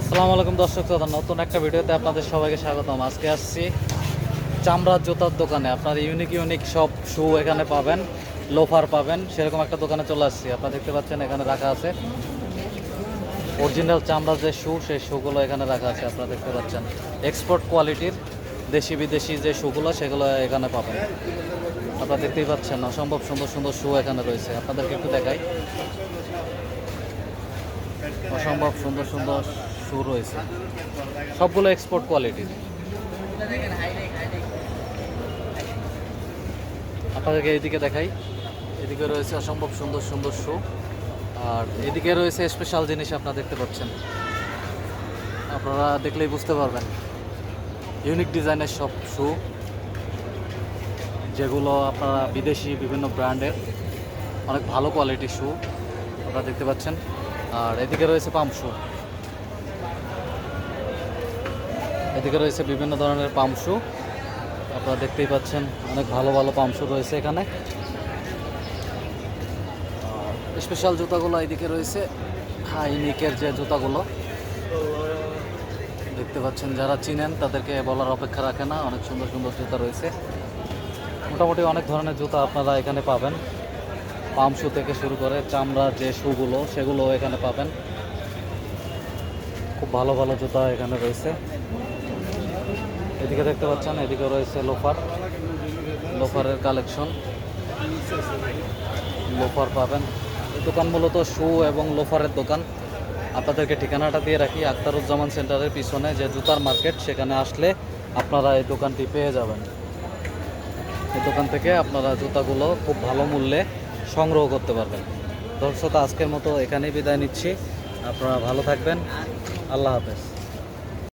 আসসালামু আলাইকুম দর্শক শ্রোতা, নতুন একটা ভিডিওতে আপনাদের সবাইকে স্বাগতম। আজকে আসছি চামড়ার জুতার দোকানে। আপনার ইউনিক ইউনিক সব শু এখানে পাবেন লোফার পাবেন, সেরকম একটা দোকানে চলে আসছি। আপনারা দেখতে পাচ্ছেন এখানে রাখা আছে। অরিজিনাল চামড়ার যে শু সেই শুগুলো এখানে রাখা আছে, আপনারা দেখতে পাচ্ছেন। এক্সপোর্ট কোয়ালিটির দেশি, বিদেশি যে শুগুলো সেগুলো এখানে পাবেন। আপনারা দেখতেই পাচ্ছেন, অসম্ভব সুন্দর সুন্দর শু এখানে রয়েছে। আপনাদেরকে একটু দেখাই। অসম্ভব সুন্দর সুন্দর শু রয়েছে সবগুলো এক্সপোর্ট কোয়ালিটির আপনাদেরকে এদিকে দেখাই। এদিকে রয়েছে অসম্ভব সুন্দর সুন্দর শু আর এদিকে রয়েছে স্পেশাল জিনিস আপনারা দেখতে পাচ্ছেন। আপনারা দেখলেই বুঝতে পারবেন। ইউনিক ডিজাইনের সব শু যেগুলো আপনারা বিদেশি বিভিন্ন ব্র্যান্ডের। অনেক ভালো কোয়ালিটির শু আপনারা দেখতে পাচ্ছেন। আর এদিকে রয়েছে পাম্প শু এদিকে রয়েছে বিভিন্ন ধরনের পাম্প শু। আপনারা দেখতেই পাচ্ছেন, অনেক ভালো ভালো পাম্প শু রয়েছে এখানে। স্পেশাল জুতাগুলো এদিকে রয়েছে হাইনিকের যে জুতাগুলো। দেখতে পাচ্ছেন, যারা চিনেন তাদেরকে বলার অপেক্ষা রাখে না, অনেক সুন্দর সুন্দর জুতা রয়েছে। মোটামুটি অনেক ধরনের জুতা আপনারা এখানে পাবেন। পাম শু থেকে শুরু করে চামড়ার যে শুগুলো সেগুলো এখানে পাবেন। খুব ভালো ভালো জুতা এখানে রয়েছে। এদিকে দেখতে পাচ্ছেন এদিকে রয়েছে লোফার। লোফারের কালেকশন। লোফার পাবেন। এই দোকান মূলত শু এবং লোফারের দোকান। আপনাদেরকে ঠিকানাটা দিয়ে রাখি, আখতারুজ্জামান সেন্টারের পিছনে যে জুতার মার্কেট, সেখানে আসলে আপনারা এই দোকানটি পেয়ে যাবেন। এই দোকান থেকে আপনারা জুতাগুলো খুব ভালো মূল্যে সংগ্রহ করতে পারবেন। দর্শক, আজকের মতো এখানেই বিদায় নিচ্ছি। আপনারা ভালো থাকবেন। আল্লাহ হাফেজ।